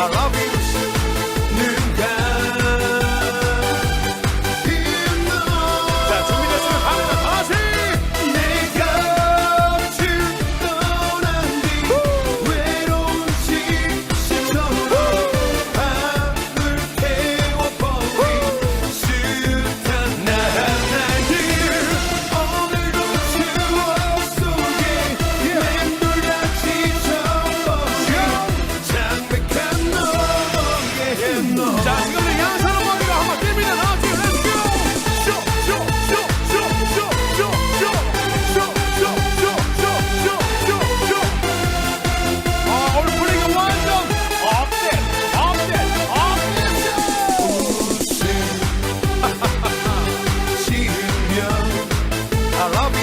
I love you. love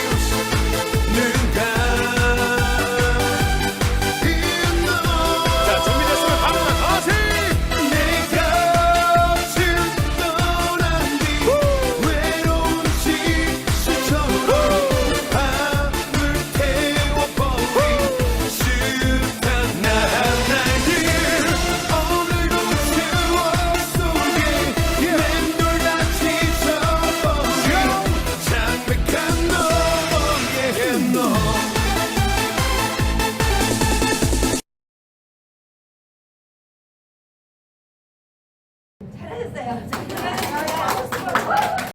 对要